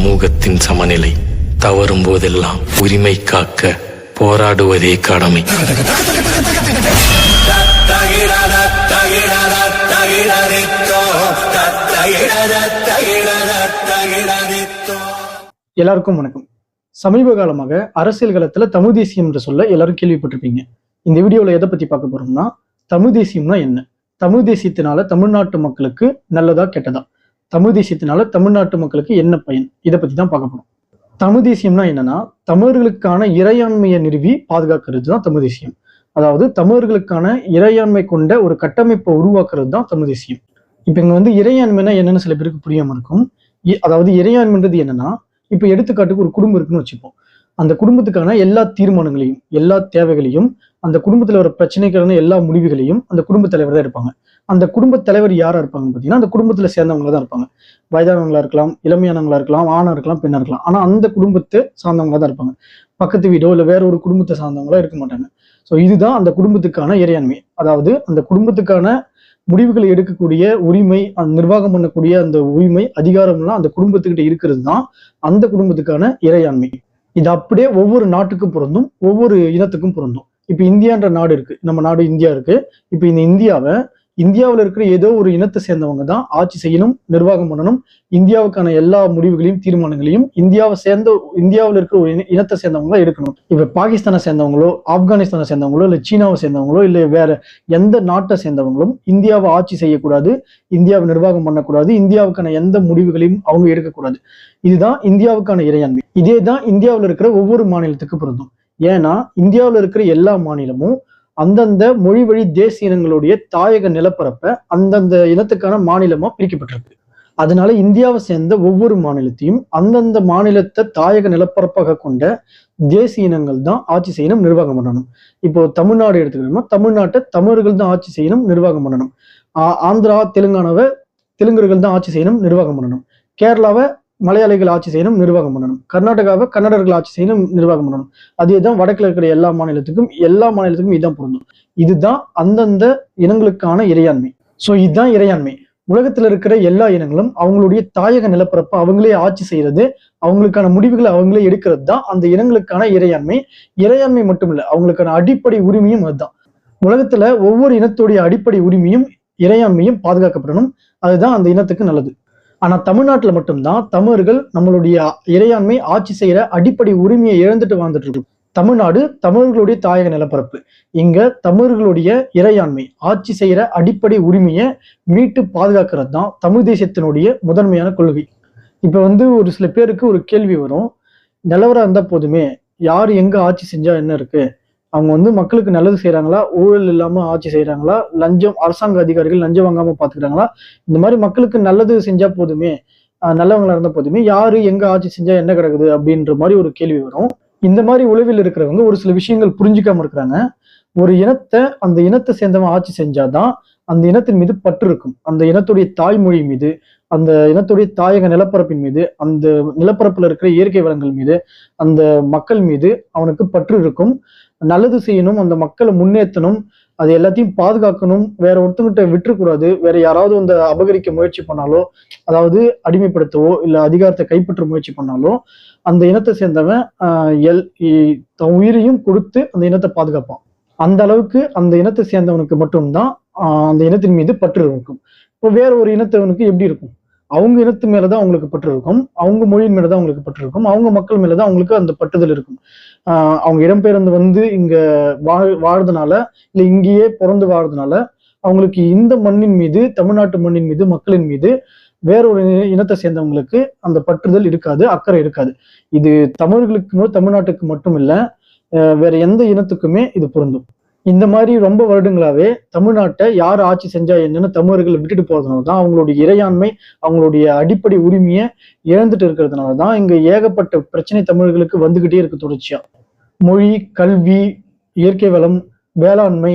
சமூகத்தின் சமநிலை தவறும் போதெல்லாம் உரிமை காக்க போராடுவதே கடமை. எல்லாருக்கும் வணக்கம். சமீப காலமாக அரசியல் களத்துல தமிழ் தேசியம் என்று சொல்ல எல்லாரும் கேள்விப்பட்டிருப்பீங்க. இந்த வீடியோல எதை பத்தி பார்க்க போறோம்னா தமிழ் தேசியம்னா என்ன? தமிழ் தேசியத்தினால தமிழ்நாட்டு மக்களுக்கு நல்லதா கெட்டதா? தமிழ் தேசியத்தினால தமிழ்நாட்டு மக்களுக்கு என்ன பயன்? இதை பத்தி தான் பார்க்க போகிறோம் தமிழ் தேசியம்னா என்னன்னா தமிழர்களுக்கான இறையாண்மையை நிறுவி பாதுகாக்கிறது தான் தமிழ் தேசியம். அதாவது தமிழர்களுக்கான இறையாண்மை கொண்ட ஒரு கட்டமைப்பை உருவாக்குறது தான் தமிழ் தேசியம். இப்போ இங்கே வந்து இறையாண்மைனா என்னன்னு சில பேருக்கு புரியாமல் இருக்கும். இ- அதாவது இறையாண்மைன்றது என்னன்னா இப்போ எடுத்துக்காட்டுக்கு ஒரு குடும்பம் இருக்குன்னு வச்சுப்போம். அந்த குடும்பத்துக்கான எல்லா தீர்மானங்களையும் எல்லா தேவைகளையும் அந்த குடும்பத்தில் வர பிரச்சனைக்கான எல்லா முடிவுகளையும் அந்த குடும்ப தலைவர் தான் இருப்பாங்க அந்த குடும்ப தலைவர் யாராக இருப்பாங்கன்னு பார்த்தீங்கன்னா அந்த குடும்பத்தில் சேர்ந்தவங்க தான் இருப்பாங்க. வயதானவங்களா இருக்கலாம் இளமையானவங்களா இருக்கலாம் ஆணா இருக்கலாம் பெண்ணா இருக்கலாம். ஆனால் அந்த குடும்பத்தை சார்ந்தவங்களா தான் இருப்பாங்க. பக்கத்து வீடோ இல்லை வேற ஒரு குடும்பத்தை சார்ந்தவங்களா இருக்க மாட்டாங்க. ஸோ இதுதான் அந்த குடும்பத்துக்கான இறையாண்மை. அதாவது அந்த குடும்பத்துக்கான முடிவுகளை எடுக்கக்கூடிய உரிமை அந்த நிர்வாகம் பண்ணக்கூடிய அந்த உரிமை அதிகாரம்லாம் அந்த குடும்பத்துக்கிட்ட இருக்கிறது தான் அந்த குடும்பத்துக்கான இறையாண்மை. இது அப்படியே ஒவ்வொரு நாட்டுக்கும் பொருந்தும் ஒவ்வொரு இனத்துக்கும் பொருந்தும். இப்போ இந்தியான்ற நாடு இருக்கு. நம்ம நாடு இந்தியா இருக்கு. இப்போ இந்த இந்தியாவை இந்தியாவில் இருக்கிற ஏதோ ஒரு இனத்தை சேர்ந்தவங்க தான் ஆட்சி செய்யணும் நிர்வாகம் பண்ணணும். இந்தியாவுக்கான எல்லா முடிவுகளையும் தீர்மானங்களையும் இந்தியாவை சேர்ந்த இந்தியாவில் இருக்கிற ஒரு இனத்தை சேர்ந்தவங்க தான் எடுக்கணும். இப்ப பாகிஸ்தானை சேர்ந்தவங்களோ ஆப்கானிஸ்தானை சேர்ந்தவங்களோ இல்லை சீனாவை சேர்ந்தவங்களோ இல்லை வேற எந்த நாட்டை சேர்ந்தவங்களும் இந்தியாவை ஆட்சி செய்யக்கூடாது இந்தியாவை நிர்வாகம் பண்ணக்கூடாது இந்தியாவுக்கான எந்த முடிவுகளையும் அவங்க எடுக்கக்கூடாது. இதுதான் இந்தியாவுக்கான இறையாண்மை. இதே தான் இந்தியாவில் இருக்கிற ஒவ்வொரு மாநிலத்துக்கு பொருந்தும். ஏன்னா இந்தியாவில் இருக்கிற எல்லா மாநிலமும் அந்தந்த மொழி வழி தேசிய இனங்களுடைய தாயக நிலப்பரப்பை அந்தந்த இனத்துக்கான மாநிலமா பிரிக்கப்பட்டிருக்கு. அதனால இந்தியாவை சேர்ந்த ஒவ்வொரு மாநிலத்தையும் அந்தந்த மாநிலத்தை தாயக நிலப்பரப்பாக கொண்ட தேசிய இனங்கள் தான் ஆட்சி செய்யணும் நிர்வாகம் பண்ணணும். இப்போ தமிழ்நாடு எடுத்துக்கிட்டோம்னா தமிழ்நாட்டை தமிழர்கள் தான் ஆட்சி செய்யணும் நிர்வாகம் பண்ணணும். ஆ- ஆந்திரா தெலுங்கானாவை தெலுங்கர்கள் தான் ஆட்சி செய்யணும் நிர்வாகம் பண்ணணும். கேரளாவை மலையாளிகள் ஆட்சி செய்யணும் நிர்வாகம் பண்ணணும். கர்நாடகாவை கன்னடர்கள் ஆட்சி செய்யணும் நிர்வாகம் பண்ணணும். அதே தான் வடக்கில் இருக்கிற எல்லா மாநிலத்துக்கும் எல்லா மாநிலத்துக்கும் இதுதான் பொருந்தும். இதுதான் அந்தந்த இனங்களுக்கான இறையாண்மை. ஸோ இதுதான் இறையாண்மை. உலகத்துல இருக்கிற எல்லா இனங்களும் அவங்களுடைய தாயக நிலப்பரப்பை அவங்களே ஆட்சி செய்யறது அவங்களுக்கான முடிவுகளை அவங்களே எடுக்கிறது தான் அந்த இனங்களுக்கான இறையாண்மை. இறையாண்மை மட்டும் அவங்களுக்கான அடிப்படை உரிமையும் அதுதான். உலகத்துல ஒவ்வொரு இனத்துடைய அடிப்படை உரிமையும் இறையாண்மையும் பாதுகாக்கப்படணும். அதுதான் அந்த இனத்துக்கு நல்லது. ஆனா தமிழ்நாட்டுல மட்டும்தான் தமிழர்கள் நம்மளுடைய இறையாண்மை ஆட்சி செய்யற அடிப்படை உரிமையை இழந்துட்டு வாழ்ந்துட்டு இருக்கோம் தமிழ்நாடு தமிழர்களுடைய தாயக நிலப்பரப்பு. இங்க தமிழர்களுடைய இறையாண்மை ஆட்சி செய்யற அடிப்படை உரிமையை மீட்டு பாதுகாக்கிறது தான் தமிழ் தேசியத்தினுடைய முதன்மையான கொள்கை. இப்ப வந்து ஒரு சில பேருக்கு ஒரு கேள்வி வரும். நிலவரம் இருந்தா போதுமே யார் எங்க ஆட்சி செஞ்சா என்ன இருக்கு? அவங்க வந்து மக்களுக்கு நல்லது செய்கிறாங்களா ஊழல் இல்லாம ஆட்சி செய்கிறாங்களா லஞ்சம் அரசாங்க அதிகாரிகள் லஞ்சம் வாங்காம பாத்துக்கிறாங்களா? இந்த மாதிரி மக்களுக்கு நல்லது செஞ்சா போதுமே. நல்லவங்களா இருந்தா போதுமே. யாரு எங்க ஆட்சி செஞ்சா என்ன கிடக்குது அப்படின்ற மாதிரி ஒரு கேள்வி வரும். இந்த மாதிரி உளவில் இருக்கிறவங்க ஒரு சில விஷயங்கள் புரிஞ்சிக்காம இருக்கிறாங்க. ஒரு இனத்தை அந்த இனத்தை சேர்ந்தவன் ஆட்சி செஞ்சாதான் அந்த இனத்தின் மீது பற்று இருக்கும். அந்த இனத்துடைய தாய்மொழி மீது அந்த இனத்துடைய தாயக நிலப்பரப்பின் மீது அந்த நிலப்பரப்புல இருக்கிற இயற்கை வளங்கள் மீது அந்த மக்கள் மீது அவனுக்கு பற்று இருக்கும். நல்லது செய்யணும் அந்த மக்களை முன்னேற்றணும் அது எல்லாத்தையும் பாதுகாக்கணும் வேற ஒருத்தங்கிட்ட விட்டுறக்கூடாது வேற யாராவது வந்து அபகரிக்க முயற்சி பண்ணாலோ அதாவது அடிமைப்படுத்தவோ இல்ல அதிகாரத்தை கைப்பற்ற முயற்சி பண்ணாலோ அந்த இனத்தை சேர்ந்தவன் எல் இ- தன் உயிரையும் கொடுத்து அந்த இனத்தை பாதுகாப்பான். அந்த அளவுக்கு அந்த இனத்தை சேர்ந்தவனுக்கு மட்டும்தான் அந்த இனத்தின் மீது பற்று இருக்கும். இப்போ வேற ஒரு இனத்தவனுக்கு எப்படி இருக்கும்? அவங்க இனத்து மேலதான் அவங்களுக்கு பற்று இருக்கும். அவங்க மொழியின் மேலதான் அவங்களுக்கு பற்று இருக்கும். அவங்க மக்கள் மேலதான் அவங்களுக்கு அந்த பற்றுதல் இருக்கும். ஆஹ் அவங்க இடம்பெயர்ந்து வந்து இங்க வாழ் வாழ்றதுனால இல்ல இங்கேயே பிறந்து வாழ்றதுனால அவங்களுக்கு இந்த மண்ணின் மீது தமிழ்நாட்டு மண்ணின் மீது மக்களின் மீது வேறொரு இனத்தை சேர்ந்தவங்களுக்கு அந்த பற்றுதல் இருக்காது அக்கறை இருக்காது. இது தமிழர்களுக்கு தமிழ்நாட்டுக்கு மட்டும் இல்ல வேற எந்த இனத்துக்குமே இது பொருந்தும். இந்த மாதிரி ரொம்ப வருடங்களாவே தமிழ்நாட்டை யார் ஆட்சி செஞ்சா என்னன்னு தமிழர்கள் விட்டுட்டு போறதுனால தான் அவங்களுடைய இறையாண்மை அவங்களுடைய அடிப்படை உரிமையை இழந்துட்டு இருக்கிறதுனால தான் இங்க ஏகப்பட்ட பிரச்சனை தமிழர்களுக்கு வந்துகிட்டே இருக்கு தொடர்ச்சியா. மொழி கல்வி இயற்கை வளம் வேளாண்மை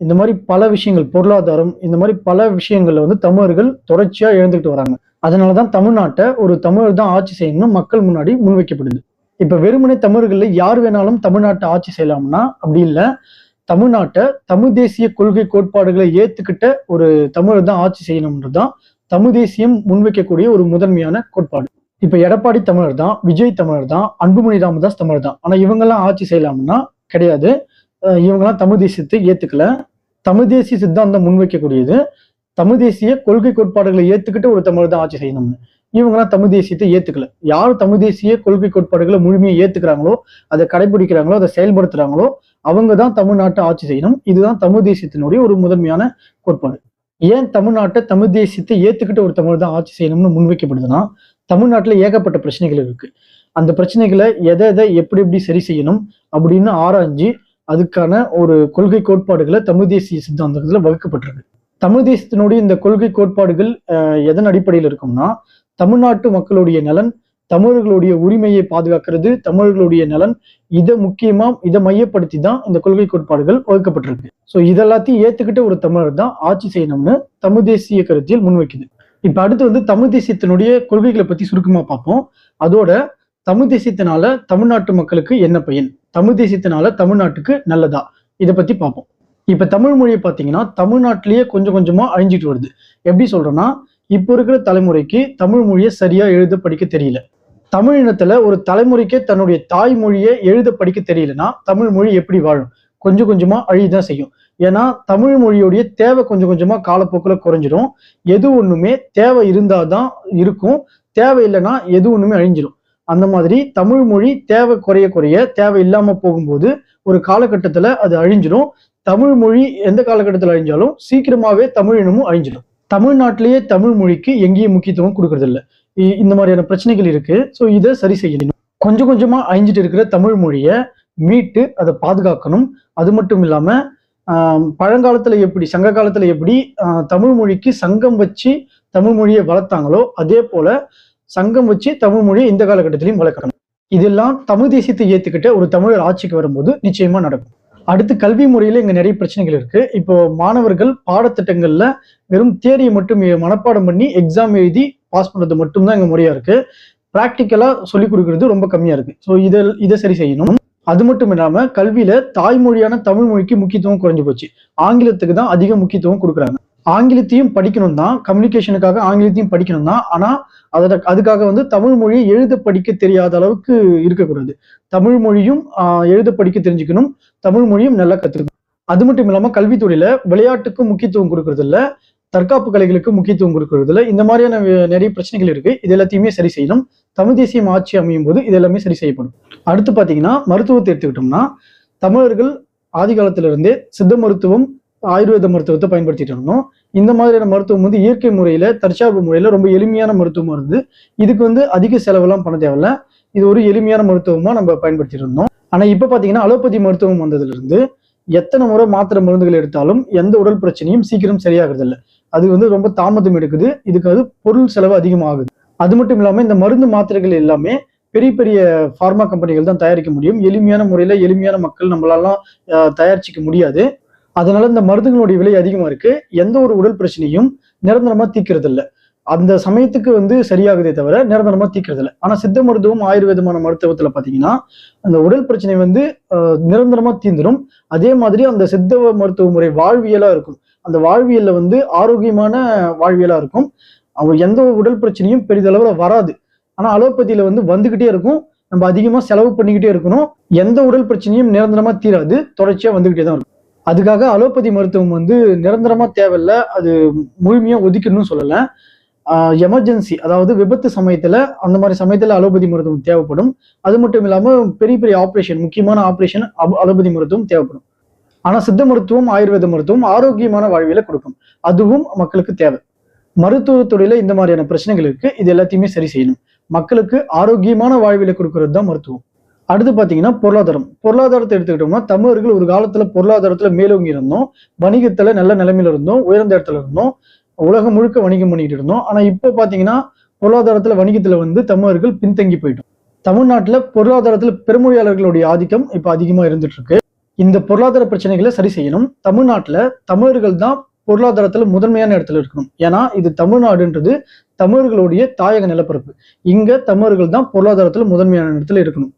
இந்த மாதிரி பல விஷயங்கள் பொருளாதாரம் இந்த மாதிரி பல விஷயங்கள்ல வந்து தமிழர்கள் தொடர்ச்சியா இழந்துகிட்டு வராங்க. அதனாலதான் தமிழ்நாட்டை ஒரு தமிழர் தான் ஆட்சி செய்யணும் மக்கள் முன்னாடி முன்வைக்கப்படுது. இப்ப வெறுமனே தமிழர்கள்ல யார் வேணாலும் தமிழ்நாட்டை ஆட்சி செய்யலாம்னா அப்படி இல்லை. தமிழ்நாட்டை தமிழ் தேசிய கொள்கை கோட்பாடுகளை ஏத்துக்கிட்ட ஒரு தமிழர் தான் ஆட்சி செய்யணும்ன்றதுதான் தமிழ் தேசியம் முன்வைக்கக்கூடிய ஒரு முதன்மையான கோட்பாடு. இப்ப எடப்பாடி தமிழர் தான் விஜய் தமிழர் தான் அன்புமணி ராமதாஸ் தமிழர் தான். ஆனா இவங்கெல்லாம் ஆட்சி செய்யலாம்னா கிடையாது. இவங்கெல்லாம் தமிழ் தேசியத்தை ஏத்துக்கல. தமிழ் தேசிய சித்தாந்தம் முன்வைக்கக்கூடியது. தமிழ் தேசிய கொள்கை கோட்பாடுகளை ஏத்துக்கிட்டு ஒரு தமிழர் தான் ஆட்சி செய்யணும்னு. இவங்கெல்லாம் தமிழ் தேசியத்தை ஏத்துக்கல. யார் தமிழ் தேசிய கொள்கை கோட்பாடுகளை முழுமையை ஏத்துக்கிறாங்களோ அதை கடைபிடிக்கிறாங்களோ அதை செயல்படுத்துறாங்களோ அவங்க தான் தமிழ்நாட்டை ஆட்சி செய்யணும். இதுதான் தமிழ் தேசியத்தினுடைய ஒரு முதன்மையான கோட்பாடு. ஏன் தமிழ்நாட்டை தமிழ் தேசியத்தை ஏத்துக்கிட்டு ஒரு தமிழ் தான் ஆட்சி செய்யணும்னு முன்வைக்கப்படுதுன்னா தமிழ்நாட்டில் ஏகப்பட்ட பிரச்சனைகள் இருக்கு. அந்த பிரச்சனைகளை எதை எதை எப்படி எப்படி சரி செய்யணும் அப்படின்னு ஆராய்ஞ்சு அதுக்கான ஒரு கொள்கை கோட்பாடுகளை தமிழ் தேசிய சித்தாந்தத்தில் வகுக்கப்பட்டிருக்கு. தமிழ் தேசத்தினுடைய இந்த கொள்கை கோட்பாடுகள் எதன் அடிப்படையில் இருக்கும்னா தமிழ்நாட்டு மக்களுடைய நலன் தமிழர்களுடைய உரிமையை பாதுகாக்கிறது தமிழர்களுடைய நலன் இதை முக்கியமா இதை மையப்படுத்தி தான் இந்த கொள்கை கோட்பாடுகள் வகுக்கப்பட்டிருக்கு. ஸோ இதெல்லாத்தையும் ஏத்துக்கிட்ட ஒரு தமிழர் தான் ஆட்சி செய்யணும்னு தமிழ் தேசிய கருத்தியல் முன்வைக்குது. இப்ப அடுத்து வந்து தமிழ் தேசியத்தினுடைய கொள்கைகளை பத்தி சுருக்கமா பார்ப்போம். அதோட தமிழ் தேசியத்தினால தமிழ்நாட்டு மக்களுக்கு என்ன பயன்? தமிழ் தேசியத்தினால தமிழ்நாட்டுக்கு நல்லதா? இதை பத்தி பார்ப்போம். இப்ப தமிழ் மொழியை பார்த்தீங்கன்னா தமிழ்நாட்டிலேயே கொஞ்சம் கொஞ்சமா அழிஞ்சிட்டு வருது. எப்படி சொல்றேன்னா இப்போ இருக்கிற தலைமுறைக்கு தமிழ் மொழியை சரியா எழுத படிக்க தெரியல. தமிழ் இனத்துல ஒரு தலைமுறைக்கே தன்னுடைய தாய்மொழியை எழுத படிக்க தெரியலன்னா தமிழ் மொழி எப்படி வாழும்? கொஞ்சம் கொஞ்சமா அழிதான் செய்யும். ஏன்னா தமிழ் மொழியுடைய தேவை கொஞ்சம் கொஞ்சமா காலப்போக்கில் குறைஞ்சிடும் எது ஒண்ணுமே தேவை இருந்தாதான் இருக்கும். தேவை இல்லைன்னா எது ஒண்ணுமே அழிஞ்சிடும் அந்த மாதிரி தமிழ் மொழி தேவை குறைய குறைய தேவை இல்லாம போகும்போது ஒரு காலகட்டத்துல அது அழிஞ்சிடும் தமிழ் மொழி எந்த காலகட்டத்தில் அழிஞ்சாலும் சீக்கிரமாவே தமிழ் இனமும் அழிஞ்சிடும். தமிழ்நாட்டிலேயே தமிழ் மொழிக்கு எங்கேயும் முக்கியத்துவம் கொடுக்கறதில்ல. இந்த மாதிரியான பிரச்சனைகள் இருக்கு. ஸோ இதை சரி செய்யணும். கொஞ்சம் கொஞ்சமா அழிஞ்சிட்டு இருக்கிற தமிழ் மொழியை மீட்டு அதை பாதுகாக்கணும். அது மட்டும் இல்லாம பழங்காலத்துல எப்படி சங்க காலத்துல எப்படி தமிழ் மொழிக்கு சங்கம் வச்சு தமிழ் மொழியை வளர்த்தாங்களோ அதே போல சங்கம் வச்சு தமிழ் மொழியை இந்த காலகட்டத்திலையும் வளர்க்கணும். இதெல்லாம் தமிழ் தேசியத்தை ஏத்துக்கிட்ட ஒரு தமிழர் ஆட்சிக்கு வரும்போது நிச்சயமா நடக்கும். அடுத்து கல்வி முறையில இங்க நிறைய பிரச்சனைகள் இருக்கு. இப்போ மாணவர்கள் பாடத்திட்டங்கள்ல வெறும் தியரியை மட்டும் மனப்பாடம் பண்ணி எக்ஸாம் எழுதி பாஸ் பண்றது மட்டும்தான் இங்க முறையா இருக்கு. ப்ராக்டிக்கலா சொல்லிக் கொடுக்கறது ரொம்ப கம்மியா இருக்கு. ஸோ இதை இதை சரி செய்யணும். அது மட்டும் இல்லாம கல்வியில தாய்மொழியான தமிழ் மொழிக்கு முக்கியத்துவம் குறைஞ்சு போச்சு. ஆங்கிலத்துக்கு தான் அதிக முக்கியத்துவம் கொடுக்குறாங்க. ஆங்கிலத்தையும் படிக்கணும் தான் கம்யூனிகேஷனுக்காக ஆங்கிலத்தையும் படிக்கணும் தான் ஆனால் அதோட அதுக்காக வந்து தமிழ் மொழியை எழுத படிக்க தெரியாத அளவுக்கு இருக்கக்கூடாது. தமிழ் மொழியும் எழுத படிக்க தெரிஞ்சுக்கணும். தமிழ் மொழியும் நல்லா கற்றுக்கணும் அது மட்டும் இல்லாமல் கல்வித்துறையில விளையாட்டுக்கும் முக்கியத்துவம் கொடுக்கறது தற்காப்பு கலைகளுக்கு முக்கியத்துவம் கொடுக்கறது இந்த மாதிரியான நிறைய பிரச்சனைகள் இருக்கு. இது எல்லாத்தையுமே சரி செய்யணும். தமிழ் தேசியம் ஆட்சி அமையும் போது இது எல்லாமே சரி செய்யப்படும். அடுத்து பாத்தீங்கன்னா மருத்துவத்தை எடுத்துக்கிட்டோம்னா தமிழர்கள் ஆதி காலத்திலிருந்தே சித்த மருத்துவம் ஆயுர்வேத மருத்துவத்தை பயன்படுத்திட்டு இருந்தோம். இந்த மாதிரியான மருத்துவம் வந்து இயற்கை முறையில தற்சார்பு முறையில ரொம்ப எளிமையான மருத்துவமா இருந்து இதுக்கு வந்து அதிக செலவெல்லாம் பண்ண தேவையில்ல. இது ஒரு எளிமையான மருத்துவமா நம்ம பயன்படுத்திட்டு இருந்தோம். ஆனா இப்ப பாத்தீங்கன்னா அலோபதி மருத்துவம் வந்ததுல இருந்து எத்தனை முறை மாத்திரை மருந்துகள் எடுத்தாலும் எந்த உடல் பிரச்சனையும் சீக்கிரம் சரியாகிறது இல்லை அது வந்து ரொம்ப தாமதம் எடுக்குது. இதுக்கு அது பொருள் செலவு அதிகமாகுது. அது மட்டும் இல்லாம இந்த மருந்து மாத்திரைகள் எல்லாமே பெரிய பெரிய ஃபார்மா கம்பெனிகள் தான் தயாரிக்க முடியும். எளிமையான முறையில எளிமையான மக்கள் நம்மளாலாம் தயாரிச்சிக்க முடியாது. அதனால இந்த மருந்துகளுடைய விலை அதிகமா இருக்கு. எந்த ஒரு உடல் பிரச்சனையும் நிரந்தரமா தீக்கிறது இல்லை அந்த சமயத்துக்கு வந்து சரியாகுதே தவிர நிரந்தரமா தீக்கிறது இல்லை ஆனா சித்த மருத்துவம் ஆயுர்வேதமான மருத்துவத்துல பாத்தீங்கன்னா அந்த உடல் பிரச்சனை வந்து நிரந்தரமாக நிரந்தரமா தீர்ந்துடும் அதே மாதிரி அந்த சித்த மருத்துவ முறை வாழ்வியலா இருக்கும். அந்த வாழ்வியல்ல வந்து ஆரோக்கியமான வாழ்வியலா இருக்கும். அவங்க எந்த ஒரு உடல் பிரச்சனையும் பெரிதளவுல வராது. ஆனா அலோபதியில வந்து வந்துகிட்டே இருக்கும். நம்ம அதிகமா செலவு பண்ணிக்கிட்டே இருக்கணும். எந்த உடல் பிரச்சனையும் நிரந்தரமா தீராது. தொடர்ச்சியா வந்துகிட்டே தான் இருக்கும். அதுக்காக அலோபதி மருத்துவம் வந்து நிரந்தரமாக தேவையில்ல. அது முழுமையாக ஒதுக்கணும்னு சொல்லலை. எமர்ஜென்சி அதாவது விபத்து சமயத்தில் அந்த மாதிரி சமயத்தில் அலோபதி மருத்துவம் தேவைப்படும். அது மட்டும் இல்லாமல் பெரிய பெரிய ஆப்ரேஷன் முக்கியமான ஆப்ரேஷன் அலோபதி மருத்துவம் தேவைப்படும். ஆனால் சித்த மருத்துவம் ஆயுர்வேத மருத்துவம் ஆரோக்கியமான வாழ்வியல கொடுக்கும். அதுவும் மக்களுக்கு தேவை. மருத்துவத்துறையில இந்த மாதிரியான பிரச்சனைகள் இருக்கு. இது எல்லாத்தையுமே சரி செய்யணும். மக்களுக்கு ஆரோக்கியமான வாழ்வியல கொடுக்கறது தான் மருத்துவம். அடுத்து பார்த்தீங்கன்னா பொருளாதாரம். பொருளாதாரத்தை எடுத்துக்கிட்டோம்னா தமிழர்கள் ஒரு காலத்துல பொருளாதாரத்துல மேலோங்கி இருந்தோம். வணிகத்துல நல்ல நிலைமையில இருந்தோம். உயர்ந்த இடத்துல இருந்தோம். உலகம் முழுக்க வணிகம் பண்ணிக்கிட்டு இருந்தோம். ஆனா இப்போ பாத்தீங்கன்னா பொருளாதாரத்துல வணிகத்துல வந்து தமிழர்கள் பின்தங்கி போயிட்டோம். தமிழ்நாட்டில் பொருளாதாரத்தில் பெருமொழியாளர்களுடைய ஆதிக்கம் இப்போ அதிகமாக இருந்துட்டு இருக்கு இந்த பொருளாதார பிரச்சனைகளை சரி செய்யணும். தமிழ்நாட்டில் தமிழர்கள் தான் பொருளாதாரத்தில் முதன்மையான இடத்துல இருக்கணும். ஏன்னா இது தமிழ்நாடுன்றது தமிழர்களுடைய தாயக நிலப்பரப்பு. இங்க தமிழர்கள் தான் பொருளாதாரத்தில் முதன்மையான இடத்துல இருக்கணும்.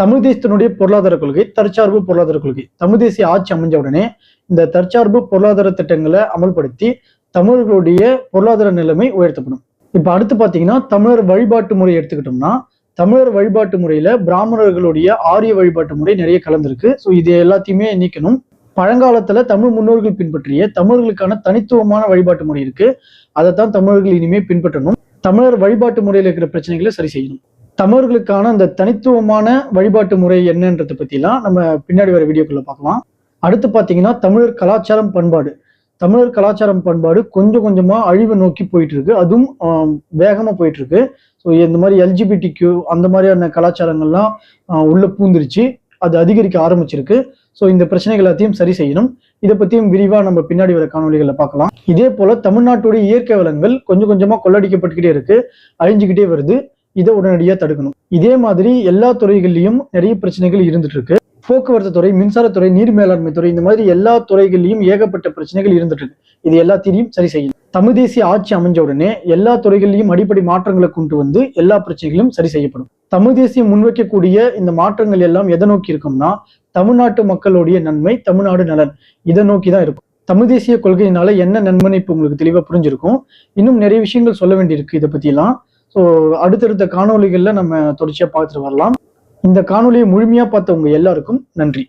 தமிழ் தேசத்தினுடைய பொருளாதார கொள்கை தற்சார்பு பொருளாதார கொள்கை. தமிழ் தேசிய ஆட்சி அமைஞ்ச உடனே இந்த தற்சார்பு பொருளாதார திட்டங்களை அமல்படுத்தி தமிழர்களுடைய பொருளாதார நிலைமை உயர்த்தப்படும். இப்ப அடுத்து பாத்தீங்கன்னா தமிழர் வழிபாட்டு முறை எடுத்துக்கிட்டோம்னா தமிழர் வழிபாட்டு முறையில பிராமணர்களுடைய ஆரிய வழிபாட்டு முறை நிறைய கலந்திருக்கு. ஸோ இது எல்லாத்தையுமே நீக்கணும். பழங்காலத்துல தமிழ் முன்னோர்கள் பின்பற்றிய தமிழர்களுக்கான தனித்துவமான வழிபாட்டு முறை இருக்கு. அதைத்தான் தமிழர்கள் இனிமே பின்பற்றணும். தமிழர் வழிபாட்டு முறையில் இருக்கிற பிரச்சனைகளை சரி செய்யணும். தமிழர்களுக்கான அந்த தனித்துவமான வழிபாட்டு முறை என்னன்றதை பற்றிலாம் நம்ம பின்னாடி வர வீடியோக்குள்ள பார்க்கலாம். அடுத்து பார்த்தீங்கன்னா தமிழர் கலாச்சாரம் பண்பாடு. தமிழர் கலாச்சாரம் பண்பாடு கொஞ்சம் கொஞ்சமாக அழிவை நோக்கி போயிட்டு இருக்கு அதுவும் வேகமாக வேகமா போயிட்டு இருக்கு ஸோ இந்த மாதிரி எல்ஜிபிடி கியூ அந்த மாதிரியான கலாச்சாரங்கள்லாம் உள்ளே பூந்துருச்சு. அது அதிகரிக்க ஆரம்பிச்சிருக்கு. ஸோ இந்த பிரச்சனைகள் எல்லாத்தையும் சரி செய்யணும். இதை பற்றியும் விரிவாக நம்ம பின்னாடி வர காணொலிகளை பார்க்கலாம். இதே போல் தமிழ்நாட்டுடைய இயற்கை வளங்கள் கொஞ்சம் கொஞ்சமாக கொள்ளடிக்கப்பட்டுக்கிட்டே இருக்கு. அழிஞ்சுக்கிட்டே வருது. இதை உடனடியாக தடுக்கணும். இதே மாதிரி எல்லா துறைகள்லயும் நிறைய பிரச்சனைகள் இருந்துட்டு இருக்கு போக்குவரத்து துறை மின்சாரத்துறை நீர் மேலாண்மை துறை இந்த மாதிரி எல்லா துறைகள்லயும் ஏகப்பட்ட பிரச்சனைகள் இருந்துட்டு இருக்கு இது எல்லாத்தையும் சரி செய்யணும். தமிழ் தேசிய ஆட்சி அமைஞ்ச உடனே எல்லா துறைகளிலும் அடிப்படை மாற்றங்களை கொண்டு வந்து எல்லா பிரச்சனைகளும் சரி செய்யப்படும். தமிழ் தேசியம் முன்வைக்கக்கூடிய இந்த மாற்றங்கள் எல்லாம் எதை நோக்கி இருக்கும்னா தமிழ்நாட்டு மக்களுடைய நன்மை தமிழ்நாடு நலன். இதை நோக்கி தான் இருக்கும். தமிழ் தேசிய கொள்கையினால என்ன நன்மைன்னு இப்போ உங்களுக்கு தெளிவாக புரிஞ்சிருக்கும். இன்னும் நிறைய விஷயங்கள் சொல்ல வேண்டியிருக்கு இதை பற்றிலாம் ஸோ அடுத்தடுத்த காணொளிகள்ல நம்ம தொடர்ச்சியாக பார்த்துட்டு வரலாம். இந்த காணொலியை முழுமையா பார்த்தவங்க எல்லாருக்கும் நன்றி.